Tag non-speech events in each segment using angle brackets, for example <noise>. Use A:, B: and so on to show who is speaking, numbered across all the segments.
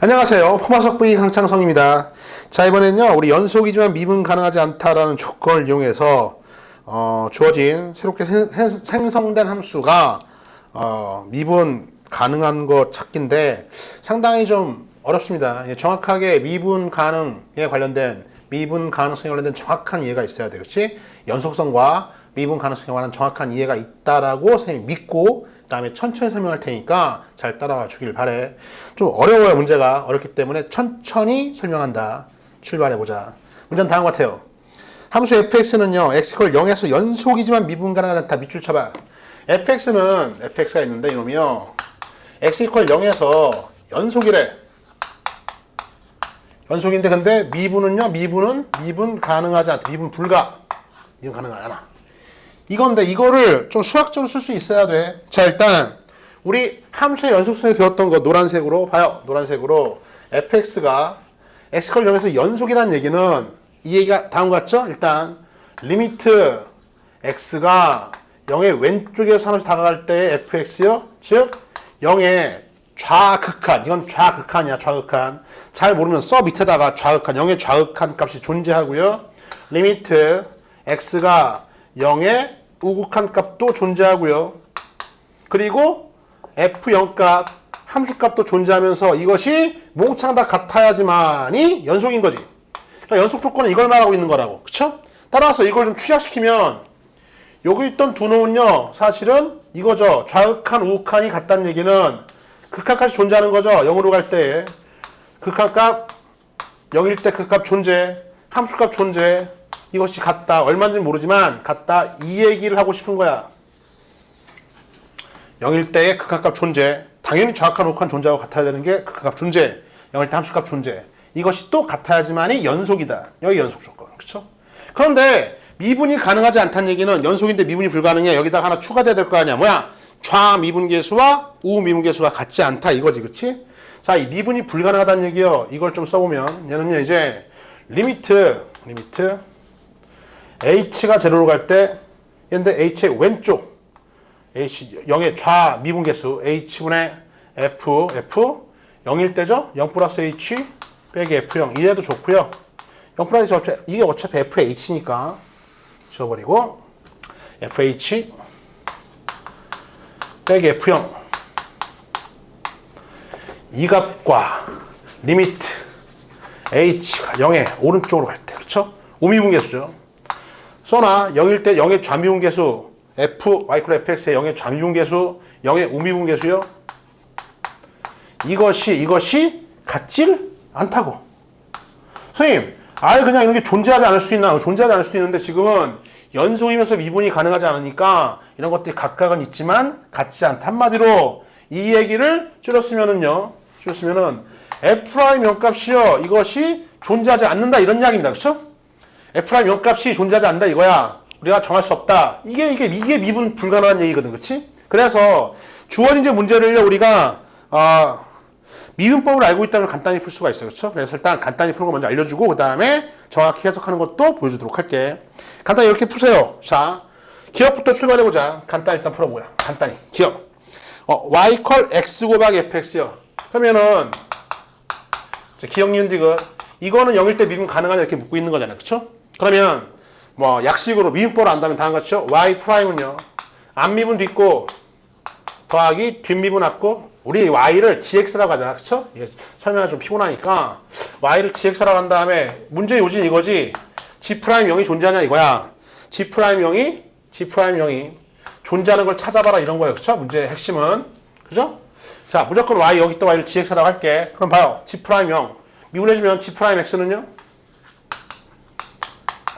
A: 안녕하세요. 포마석 V 강창성입니다. 자, 이번엔요, 우리 연속이지만 미분 가능하지 않다라는 조건을 이용해서, 어, 주어진 새롭게 생- 생- 생성된 함수가, 어, 미분 가능한 것 찾기인데 상당히 좀 어렵습니다. 예, 정확하게 미분 가능에 관련된, 미분 가능성에 관련된 정확한 이해가 있어야 돼. 그렇지? 연속성과 미분 가능성에 관한 정확한 이해가 있다라고 선생님이 믿고 그 다음에 천천히 설명할 테니까 잘 따라와 주길 바래. 좀 어려워요 문제가 어렵기 때문에 천천히 설명한다. 출발해 보자. 문제는 다음 같아요. 함수 fx는요 x 걸 0에서 연속이지만 미분 가능하지 않다. 밑줄 쳐봐. fx는 fx가 있는데 이놈이요 x 이퀄 0에서 연속이래. 연속인데 근데 미분은요 미분은 미분 가능하지 않다. 미분 불가. 미분 가능하지 않아. 이건데 이거를 좀 수학적으로 쓸 수 있어야 돼. 자 일단 우리 함수의 연속성에 배웠던 거 노란색으로 봐요. 노란색으로 fx가 x컬 0에서 연속이라는 얘기는 이 얘기가 다음 같죠? 일단 리미트 x가 0의 왼쪽에서 하나씩 다가갈 때 fx요. 즉 0의 좌극한 이건 좌극한이야 좌극한 잘 모르면 써 밑에다가 좌극한 0의 좌극한 값이 존재하고요. 리미트 x가 0의 우극한 값도 존재하고요. 그리고 f0 값, 함수 값도 존재하면서 이것이 몽창 다 같아야지만이 연속인 거지. 그러니까 연속 조건은 이걸 말하고 있는 거라고. 그쵸? 따라서 이걸 좀 취약시키면 여기 있던 두 놈은요, 사실은 이거죠. 좌극한, 우극한이 같다는 얘기는 극한까지 존재하는 거죠. 0으로 갈 때. 극한 값, 0일 때그값 존재, 함수 값 존재, 이것이 같다. 얼마인지 모르지만 같다. 이 얘기를 하고 싶은 거야. 0일 때의 극한값 존재. 당연히 좌극한 우극한 존재하고 같아야 되는 게 극한값 존재. 0일 때 함수값 존재. 이것이 또 같아야지만이 연속이다. 여기 연속 조건. 그렇죠? 그런데 미분이 가능하지 않다는 얘기는 연속인데 미분이 불가능해. 여기다가 하나 추가돼야 될 거 아니야. 뭐야? 좌미분계수와 우미분계수가 같지 않다. 이거지. 그렇지? 자, 이 미분이 불가능하다는 얘기요. 이걸 좀 써보면 얘는요. 이제 리미트 리미트 h가 제로로 갈 때 얘인데 h의 왼쪽 h 0의 좌 미분계수 h분의 f f 0일 때죠? 0 플러스 h 빼기 f0 이래도 좋고요. 0 플러스 어차피 이게 어차피 fh니까 지워버리고 fh 빼기 f0 이 값과 리미트 h가 0의 오른쪽으로 갈 때 그렇죠? 우미분계수죠 써나 0일 때 0의 좌미분 계수 f 마이크로 fx의 0의 좌미분 계수 0의 우미분 계수요. 이것이 이것이 같질 않다고. 선생님, 아예 그냥 이런 게 존재하지 않을 수 있나? 존재하지 않을 수 있는데 지금은 연속이면서 미분이 가능하지 않으니까 이런 것들이 각각은 있지만 같지 않다. 한마디로 이 얘기를 줄였으면은요. 줄였으면은 f'의 명값이요. 이것이 존재하지 않는다 이런 이야기입니다. 그렇죠? F'의 명값이 존재하지 않는다 이거야. 우리가 정할 수 없다. 이게 이게 이게 미분 불가능한 얘기거든, 그렇지? 그래서 주어진 이제 문제를요 우리가 아 미분법을 알고 있다면 간단히 풀 수가 있어요, 그렇죠? 그래서 일단 간단히 푸는 거 먼저 알려주고 그 다음에 정확히 해석하는 것도 보여주도록 할게. 간단히 이렇게 푸세요. 자, 기억부터 출발해 보자. 간단히 일단 풀어보자. 간단히 기억. 어, y 퀄 x 곱하기 fx요. 그러면은 자, 기억 니은 디귿 이거는 0일 때 미분 가능하냐 이렇게 묻고 있는 거잖아요. 그렇죠? 그러면 뭐 약식으로 미분법을 안다면 다음 같죠? y 프라임은요. 앞미분 뒷고 더하기 뒷미분 합고 우리 y를 gx라고 하자. 그렇죠? 이게 설명이 좀 피곤하니까 y를 gx라고 한 다음에 문제 요진 이거지. g 프라임 0이 존재하냐 이거야. g 프라임 0이 g 프라임 0이 존재하는 걸 찾아봐라 이런 거예요. 그렇죠? 문제의 핵심은. 그죠? 자, 무조건 y 여기 또 y를 gx라고 할게. 그럼 봐요. g 프라임 0. 미분해주면 g 프라임 x는요?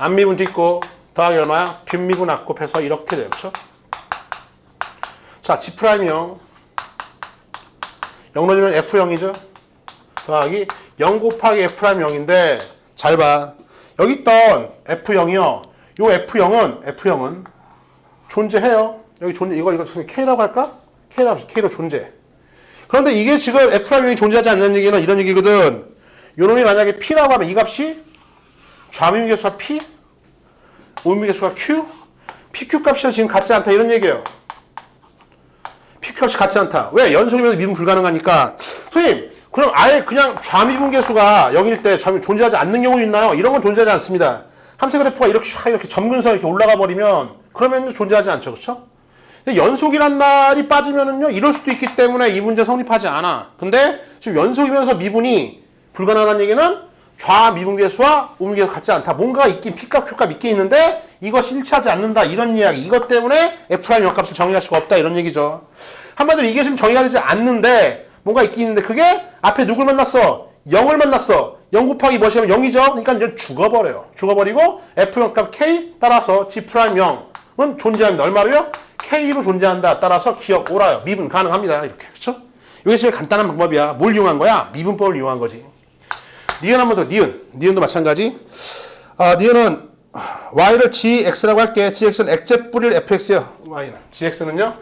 A: 앞미분 뒷고 더하기 얼마야? 뒷미분 앞곱해서 이렇게 돼요. 그렇죠? 자, g 프라임 0. 0 넣어주면 f0이죠? 더하기 0 곱하기 f 프라임 0인데 잘 봐. 여기 있던 f0이요. 요 f0은 f0은 존재해요. 여기 존재 이거 이거 k라고 할까? k라고 k로 존재. 그런데 이게 지금 f 프라임 0이 존재하지 않는 얘기는 이런 얘기거든. 요 놈이 만약에 p라고 하면 이 값이 좌미계수가 p, 우미계수가 q, pq 값이 지금 같지 않다 이런 얘기예요. pq 값이 같지 않다. 왜? 연속이면 미분 불가능하니까. 선생님, 그럼 아예 그냥 좌미분계수가 0일 때 점이 존재하지 않는 경우 있나요? 이런 건 존재하지 않습니다. 함수 그래프가 이렇게 샥 이렇게 점근선 이렇게 올라가 버리면 그러면 존재하지 않죠. 그렇죠? 연속이란 말이 빠지면은요 이럴 수도 있기 때문에 이 문제 성립하지 않아. 근데 지금 연속이면서 미분이 불가능하다는 얘기는 좌 미분계수와 우미분계수 같지 않다. 뭔가 있긴 P값, Q값 있긴 있는데 이것이 일치하지 않는다. 이런 이야기. 이것 때문에 F'의 역값을 정의할 수가 없다. 이런 얘기죠. 한마디로 이게 지금 정의가 되지 않는데 뭔가 있긴 있는데 그게 앞에 누굴 만났어? 0을 만났어. 0 곱하기 뭐시면 0이죠? 그러니까 이제 죽어버려요. 죽어버리고 F 역값 K 따라서 G'0은 존재합니다. 얼마로요? K로 존재한다. 따라서 기억 옳아요. 미분 가능합니다. 이렇게. 그렇죠? 이게 제일 간단한 방법이야. 뭘 이용한 거야? 미분법을 이용한 거지. 니은 한 번 더. 니은. 니은도 마찬가지. 아, 니은은 y를 gx라고 할게. gx는 액제 뿌릴 fx요. y는. gx는요?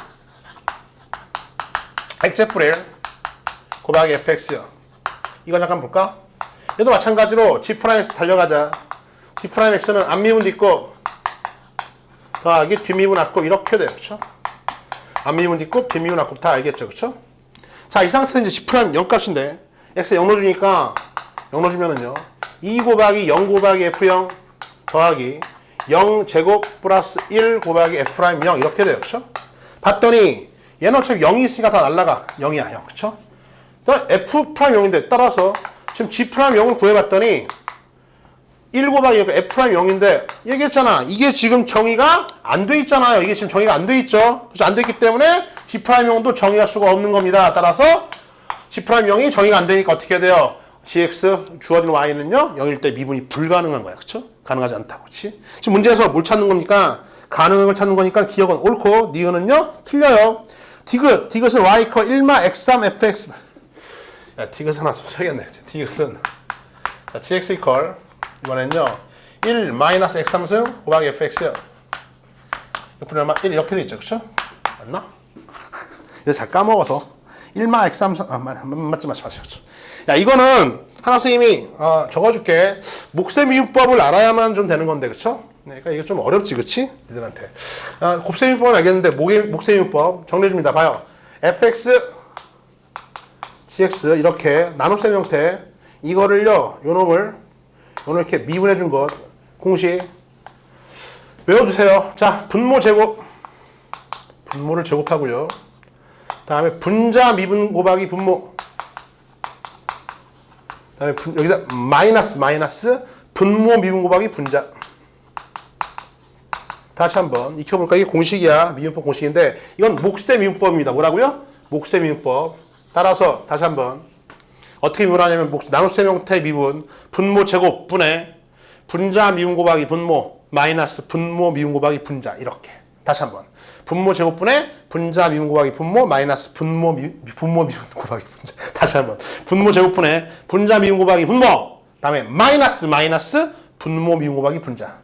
A: 액제 뿌릴 곱하기 fx요. 이거 잠깐 볼까? 얘도 마찬가지로 g'x 달려가자. g'x는 앞미분도 있고 더하기 뒷미분 앞곱 이렇게 돼요. 그렇죠? 앞미분 있고 뒷미분 앞곱 다 알겠죠. 그렇죠? 자, 이 상태는 이제 g' 0값인데 x 0 넣어 주니까 0 넣어주면은요 2 곱하기 0 곱하기 f0 더하기 0 제곱 플러스 1 곱하기 f'0 이렇게 돼요. 그렇죠? 봤더니 얘는 어차피 0이 있으니까 다 날라가. 0이야 0 그쵸? 또 f'0인데 따라서 지금 g'0을 구해봤더니 1 곱하기 f'0인데 얘기했잖아. 이게 지금 정의가 안 돼 있잖아요. 이게 지금 정의가 안 돼 있죠. 그래서 안돼 있기 때문에 g'0도 정의할 수가 없는 겁니다. 따라서 g'0이 정의가 안 되니까 어떻게 돼요 gx 주어진 y는요 0일 때 미분이 불가능한 거야. 그쵸? 가능하지 않다고. 그치? 지금 문제에서 뭘 찾는 겁니까? 가능을 찾는 거니까 기억은 옳고 니은은요 틀려요. 디귿 디귿은 y 코 1마 x3 fx 야 디귿 하나 써야겠네. 디귿은. 자 gx 이퀄 이번엔요 1 마이너스 x3승 곱하기 fx요 옆으로 얼마 1 이렇게 돼 있죠. 그쵸? 맞나? 이거 잘 까먹어서. 1마 x3승 아 맞, 맞지 맞지 맞지 맞지 야 이거는 하나 선생님이 어, 적어줄게. 목세미분법을 알아야만 좀 되는 건데 그쵸? 네, 그러니까 이게 좀 어렵지 그치? 니들한테. 아, 곱셈이법은 알겠는데 목의, 목셈이법 정리해줍니다. 봐요. fx gx 이렇게 나눗셈 형태. 이거를요 요 놈을 요놈 이렇게 미분해 준 것. 공식 외워두세요. 자 분모 제곱. 분모를 제곱하고요. 다음에 분자 미분 곱하기 분모 다음에 분- 여기다 마이너스 마이너스 분모 미분 곱하기 분자 다시 한번 익혀볼까? 이게 공식이야. 미분법 공식인데 이건 목세 미분법입니다. 뭐라고요? 목세 미분법. 따라서 다시 한번 어떻게 미분하냐면 목 나눗셈 형태 미분 분모 제곱 분의 분자 미분 곱하기 분모 마이너스 분모 미분 곱하기 분자 이렇게 다시 한번 분모 제곱분의 분자 미분 곱하기 분모 마이너스 분모 미, 분모 미분 곱하기 분자. <laughs> 다시 한번. 분모 제곱분의 분자 미분 곱하기 분모. 다음에 마이너스 마이너스 분모 미분 곱하기 분자.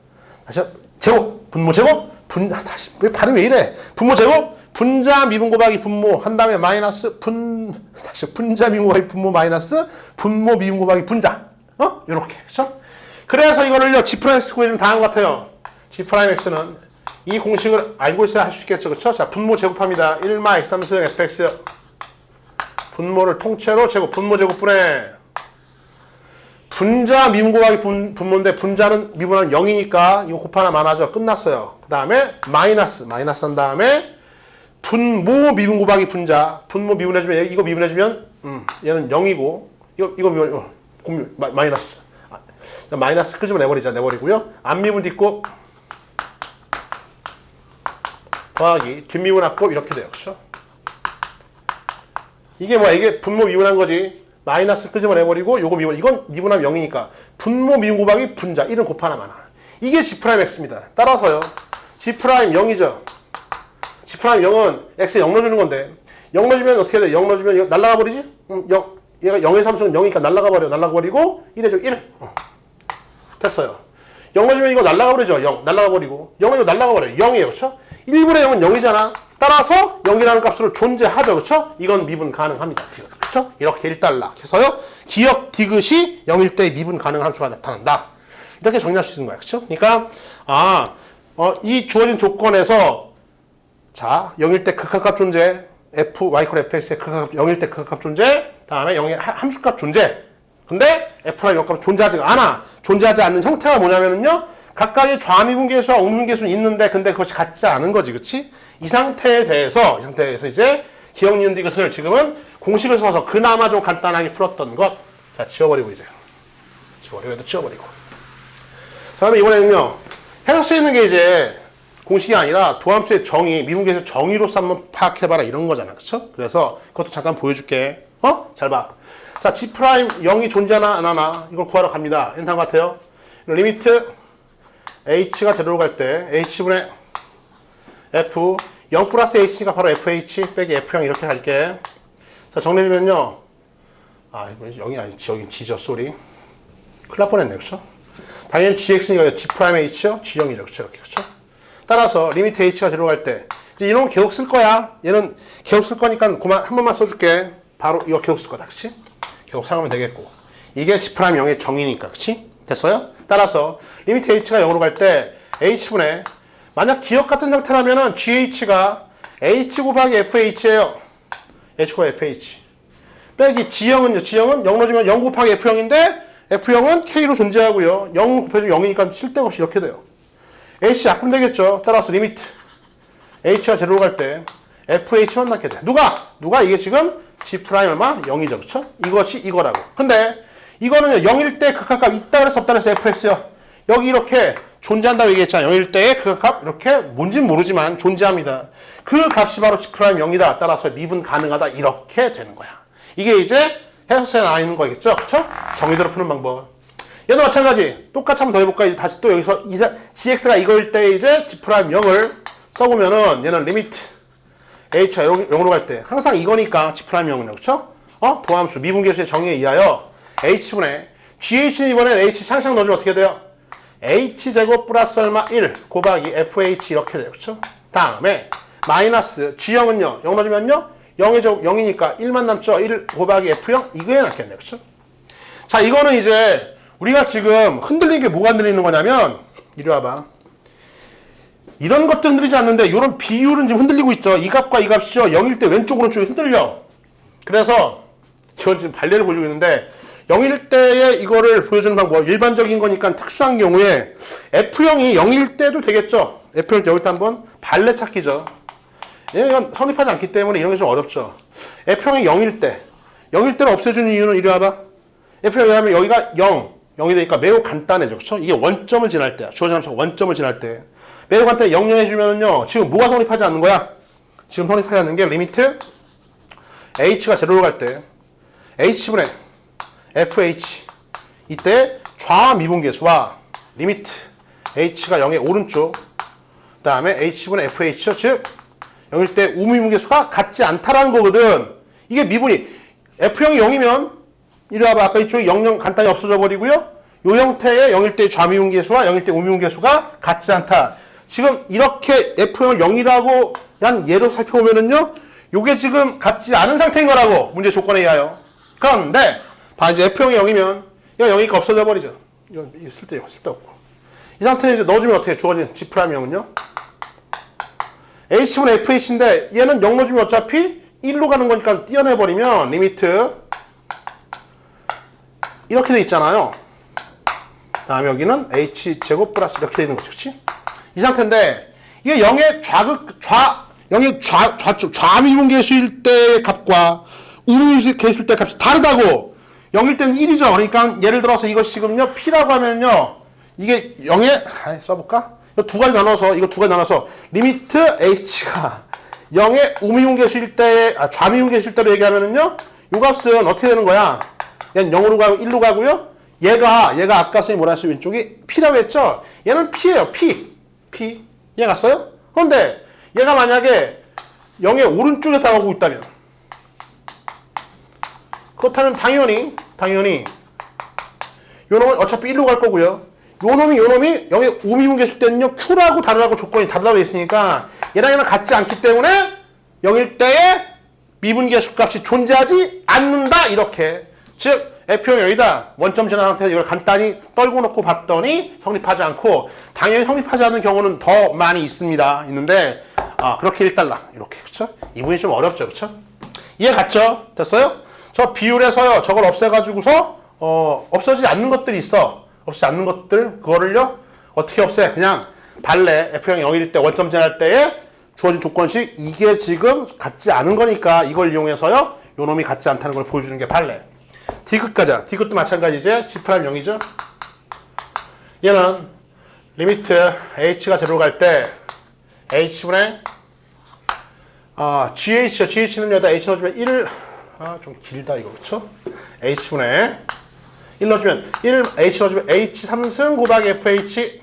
A: 다시 한- 제곱 분모 제곱? 분 아, 다시 왜 발음이 왜 이래? 분모 제곱? 분자 미분 곱하기 분모. 한 다음에 마이너스 분 <laughs> 다시 분자 미분 곱하기 분모 마이너스 분모 미분 곱하기 분자. 어? 요렇게. 그렇죠 그래서 이거를요 G 프라임 다한 것 같아요. G 프라임 X는 이 공식을 알고 있어야 할수 있겠죠. 그렇죠? 자 분모 제곱합니다. 1마 X 3승 fx 분모를 통째로 제곱 분모 제곱분의 분자 미분 곱하기 분, 분모인데 분자는 미분은 0이니까 이거 곱 하나 많아져 끝났어요. 그 다음에 마이너스 마이너스 한 다음에 분모 미분 곱하기 분자. 분모 미분해주면 얘- 이거 미분해주면 음, 얘는 0이고 이거 이거 미분 어, 곱- 마, 마이너스. 아, 마이너스 끄집어 내버리자. 내버리고요. 안 미분 있고 더하기 뒷미분 합곱 이렇게 돼요. 그렇죠? 이게 뭐야? 이게 분모 미분한 거지. 마이너스 끄집어 내버리고 요거 미분. 이건 미분하면 0이니까 분모 미분 곱하기 분자 1은 곱 하나 많아. 이게 G 프라임 X입니다. 따라서요. G 프라임 0이죠. G 프라임 0은 X에 0 넣어주는 건데 0 넣어주면 어떻게 돼? 0 넣어주면 날라가 버리지? 음, 0. 얘가 0의 삼수는 0이니까 날라가 버려. 날라가 버리고 1해줘 1. 어. 됐어요. 0 넣어주면 이거 날라가 버리죠. 0. 날라가 버리고 0은 이거 날라가 버려요. 0이에요. 그렇죠? 1분의 0은 0이잖아. 따라서 0이라는 값으로 존재하죠. 그렇죠? 이건 미분 가능합니다. 그렇죠? 이렇게 1달러 해서요. 기억 디귿이 0일 때 미분 가능한 수가 나타난다. 이렇게 정리할 수 있는 거야. 그렇죠? 그러니까 아, 어, 이 주어진 조건에서 자, 0일 때 극한값 존재 f y 콜 fx의 극한값 0일 때 극한값 존재 다음에 0의 함수값 존재. 근데 F랑 영값 존재하지 가 않아. 존재하지 않는 형태가 뭐냐면요. 각각의 좌미분 계수와 우미분 계수는 있는데 근데 그것이 같지 않은 거지. 그치? 이 상태에 대해서 이 상태에 대해서 이제 기억 니은디 것을 지금은 공식을 써서 그나마 좀 간단하게 풀었던 것. 자, 지워버리고 이제. 지워버리고 지워버리고. 자, 그럼 이번에는요. 해서 쓰이는 게 이제 공식이 아니라 도함수의 정의, 미분계에서 정의로서 한번 파악해봐라 이런 거잖아. 그쵸? 그래서 그것도 잠깐 보여줄게. 어? 잘 봐. 자, G 프라임 0이 존재하나 안 하나 이걸 구하러 갑니다. 인상 같아요. 리미트 H가 제로로 갈 때 H분의 F 0 플러스 H가 바로 FH 빼기 F0 이렇게 갈게. 자, 정리해주면요. 아, 이거 0이 아니지. 여긴 G죠, 쏘리. 큰일 날 뻔했네, 그쵸? 당연히 GX니까 G 프라임 H요? G0이죠, 그쵸? 이렇게, 그쵸? 따라서 리미트 H가 제로 갈 때, 이제 이놈 계속 쓸 거야. 얘는 계속 쓸 거니까 그만, 한 번만 써줄게. 바로 이거 계속 쓸 거다, 그치? 계속 사용하면 되겠고. 이게 G 프라임 0의 정의니까, 그치? 됐어요? 따라서 리미트 H가 0으로 갈 때, H분의, 만약 기억 같은 상태라면은 GH가 H 곱하기 FH예요. H 곱하기 FH. 빼기 G형은요. G형은 0 넣어주면 0 곱하기 F형인데 F형은 K로 존재하고요. 0 곱해주면 0이니까 쓸데없이 이렇게 돼요. H 약분 되겠죠. 따라서 리미트 H가 제로로 갈 때 FH만 낳게 돼. 누가? 누가 이게 지금 G 프라임 얼마? 0이죠. 그쵸? 이것이 이거라고. 근데 이거는요. 0일 때 극한값 있다 그래서 없다 그래서 FX요. 여기 이렇게 존재한다고 얘기했잖아. 0일 때의 극한값 이렇게 뭔진 모르지만 존재합니다. 그 값이 바로 G 프라임 0이다. 따라서 미분 가능하다. 이렇게 되는 거야. 이게 이제 해석서에 나와 있는 거겠죠? 그쵸? 정의대로 푸는 방법. 얘도 마찬가지. 똑같이 한번 더 해볼까? 이제 다시 또 여기서 이자, gx가 이거일 때 이제 g 프라임 0을 써보면은 얘는 리미트 h가 0으로 갈 때 항상 이거니까 g 프라임 0은 그쵸? 어? 도함수 미분계수의 정의에 의하여 h분의gh는 이번엔 h 창창 넣어주면 어떻게 돼요? h제곱 플러스 얼마 1 곱하기 fh 이렇게 돼요. 그쵸? 다음에 마이너스 g형은요. 0 넣어주면요. 0의 제곱 0이니까 1만 남죠. 1 곱하기 f0 이거에 낫겠네 그쵸? 자 이거는 이제 우리가 지금 흔들리는 게 뭐가 흔들리는 거냐면 이리 와봐. 이런 것들 흔들리지 않는데 이런 비율은 지금 흔들리고 있죠. 이 값과 이 값이죠. 0일 때 왼쪽 오른쪽이 흔들려. 그래서 이건 지금 발레를 보여주고 있는데 0일 때에 이거를 보여주는 방법 일반적인 거니까 특수한 경우에 F형이 0일 때도 되겠죠? F형 여기 때 한번 발레 찾기죠. 이건 성립하지 않기 때문에 이런 게 좀 어렵죠. F형이 0일 때 0일 때를 없애주는 이유는 이리 와봐. F형이 하면 여기가 0 0이 되니까 매우 간단해져. 그쵸? 이게 원점을 지날 때야. 주어진 함수가 원점을 지날 때. 매우 간단해. 0 0 해주면은요 지금 뭐가 성립하지 않는 거야? 지금 성립하지 않는 게 리미트 H가 제로로 갈 때. H분의 FH 이때 좌 미분계수와 리미트 H가 0의 오른쪽 그 다음에 H분의 FH 즉 0일 때 우미분계수가 같지 않다라는 거거든. 이게 미분이 F형이 0이면 이리 와봐. 아까 이쪽이 00 간단히 없어져 버리고요. 요 형태의 0일 때 좌미분계수와 0일 때 우미분계수가 같지 않다. 지금 이렇게 F형을 0이라고 한 예로 살펴보면은요 요게 지금 같지 않은 상태인 거라고 문제 조건에 의하여. 그런데 봐 이제 F형이 0이면 이거 0이니까 없어져 버리죠. 이건 쓸데 쓸데없고. 이 상태에 이제 넣어주면 어떻게 주어진 G 프라임 0은요? H분의 FH인데 얘는 0 넣어주면 어차피 1로 가는 거니까 띄어내버리면 리미트 이렇게 돼 있잖아요. 다음에 여기는 H제곱 플러스 이렇게 돼 있는 거죠. 그치? 이 상태인데 이게 0의 좌극, 좌, 0의 좌, 좌측, 좌미분 계수일 때의 값과 우미분 계수일 때 값이 다르다고 0일 때는 1이죠. 그러니까 예를 들어서 이것 지금요 P라고 하면요 이게 0에 아, 써볼까? 두 가지 나눠서 이거 두 가지 나눠서 리미트 H가 0의 우미분계수일 때, 아, 좌미분계수일 때로 얘기하면은요 요 값은 어떻게 되는 거야? 얘는 0으로 가고 1로 가고요. 얘가 얘가 아까 선생님 뭐라 했어요? 왼쪽이 P라고 했죠? 얘는 P예요. P. P. 이해 갔어요? 그런데 얘가 만약에 0의 오른쪽에 당하고 있다면 그렇다면 당연히 당연히 요 놈은 어차피 1로 갈 거고요. 요 놈이 요 놈이 0의 우미분 계수 때는요 Q라고 다르라고 조건이 다르다고 있으니까 얘랑 얘랑 같지 않기 때문에 0일 때에 미분계수 값이 존재하지 않는다 이렇게 즉 F형 여기다 원점 상태에서 이걸 간단히 떨고 놓고 봤더니 성립하지 않고 당연히 성립하지 않는 경우는 더 많이 있습니다 있는데 아 그렇게 1달러 이렇게 그쵸? 이분이 좀 어렵죠 그쵸? 이해 갔죠? 됐어요? 저 비율에서요. 저걸 없애가지고서 어 없어지지 않는 것들이 있어. 없어지지 않는 것들 그거를요 어떻게 없애? 그냥 발레 F형 0일 때 원점 제할 때에 주어진 조건식 이게 지금 같지 않은 거니까 이걸 이용해서요 요 놈이 같지 않다는 걸 보여주는 게 발레. 디귿 가자 디귿도 마찬가지지 G 프라임 0이죠. 얘는 리미트 h가 제로 갈 때 h분의 아, GH요. GH는 여기다 H 넣어주면 1을, 아, 좀 길다, 이거, 그쵸? H분의 1 넣어주면, 1, H 넣어주면 H 3승 곱하기 FH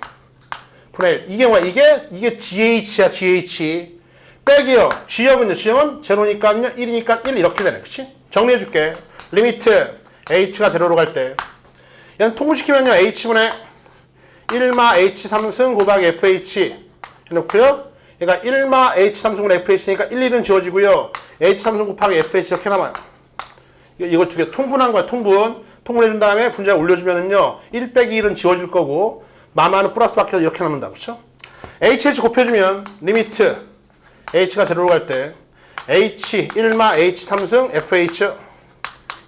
A: 분의 1. 이게 뭐야? 이게, 이게 GH야, GH. 빼기요. G형은요, G형은 제로니까요, 1이니까 1 이렇게 되네, 그치? 정리해줄게. 리미트 H가 제로로 갈 때. 얘는 통시키면요, H분의 1마 H 3승 곱하기 FH 해놓고요. 얘가 1마 H3승분 FH니까 1, 1은 지워지고요. H3승 곱하기 FH 이렇게 남아요. 이거, 두 개 통분한 거야, 통분. 통분해준 다음에 분자를 올려주면은요. 1 빼기 1은 지워질 거고, 마마는 플러스 밖에 이렇게 남는다. 그쵸? HH 곱해주면, 리미트, H가 제로로 갈 때, H, 1마 H3승 FH,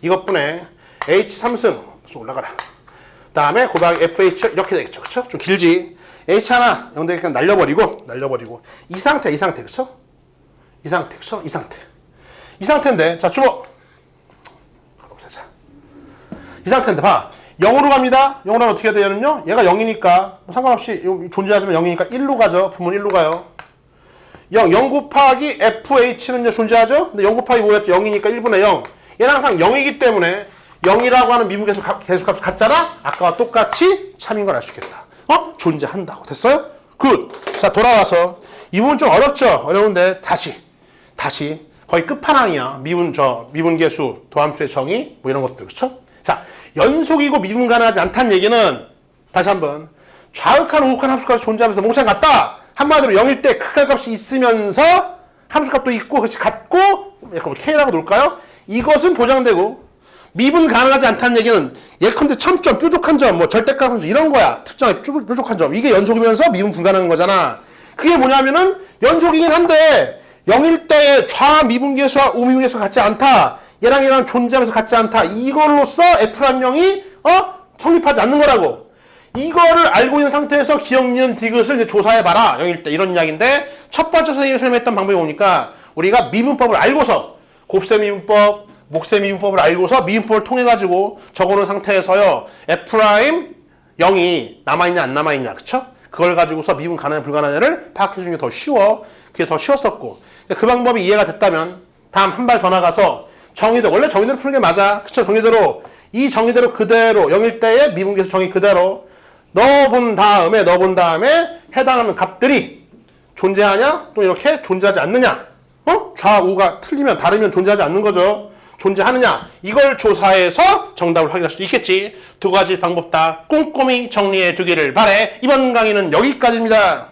A: 이것분에 H3승, 좀 올라가라. 다음에 곱하기 FH 이렇게 되겠죠. 그쵸? 좀 길지? H 하나 0 되니까 날려버리고 날려버리고 이 상태 이 상태 그쵸? 이 상태 그쵸? 이 상태 이 상태인데 자 주목 없애자 이 상태인데 봐 0으로 갑니다 0으로 하면 어떻게 해야 되냐면요 얘가 0이니까 뭐 상관없이 요- 존재하지만 0이니까 1로 가죠 부문 1로 가요 0, 0 곱하기 FH는 존재하죠? 근데 0 곱하기 뭐였죠? 0이니까 1분의 0. 얘는 항상 0이기 때문에 0이라고 하는 미분 계속, 값- 계속 값 같잖아? 아까와 똑같이 참인 걸 알 수 있겠다. 어? 존재한다고. 됐어요? 굿. 자, 돌아와서. 이 부분 좀 어렵죠? 어려운데, 다시. 다시. 거의 끝판왕이야. 미분, 저, 미분 계수, 도함수의 정의, 뭐 이런 것들. 그쵸? 자, 연속이고 미분 가능하지 않다는 얘기는, 다시 한 번. 좌극한 우극한 함수값이 존재하면서 몽창 같다. 한마디로 0일 때 극한 값이 있으면서 함수값도 있고 같이 같고 약간 K라고 놓을까요? 이것은 보장되고 미분 가능하지 않다는 얘기는 예컨대 첨점, 뾰족한 점, 뭐 절대값 함수 이런 거야. 특정의 뾰- 뾰족한 점. 이게 연속이면서 미분 불가능한 거잖아. 그게 뭐냐면은 연속이긴 한데 0일 때의 좌 미분계수와 우미분계수가 같지 않다. 얘랑 얘랑 존재하면서 같지 않다. 이걸로써 F란 0이 어? 성립하지 않는 거라고. 이거를 알고 있는 상태에서 기억, 니은, 디귿을 이제 조사해봐라. 0일 때 이런 이야기인데 첫 번째 선생님이 설명했던 방법이 뭡니까? 우리가 미분법을 알고서 곱셈 미분법, 목셈 미분법을 알고서 미분법을 통해가지고 적어놓은 상태에서요. F' 0이 남아있냐 안 남아있냐 그쵸? 그걸 가지고서 미분 가능한 불가능한을 파악해주는 게 더 쉬워. 그게 더 쉬웠었고 그 방법이 이해가 됐다면 다음 한 발 더 나가서 정의대로 원래 정의대로 푸는 게 맞아. 그쵸? 정의대로. 이 정의대로 그대로 0일 때의 미분계수 정의 그대로 넣어본 다음에 넣어본 다음에 해당하는 값들이 존재하냐? 또 이렇게 존재하지 않느냐? 어? 좌우가 틀리면 다르면 존재하지 않는 거죠. 존재하느냐? 이걸 조사해서 정답을 확인할 수 있겠지. 두 가지 방법 다 꼼꼼히 정리해 두기를 바래. 이번 강의는 여기까지입니다.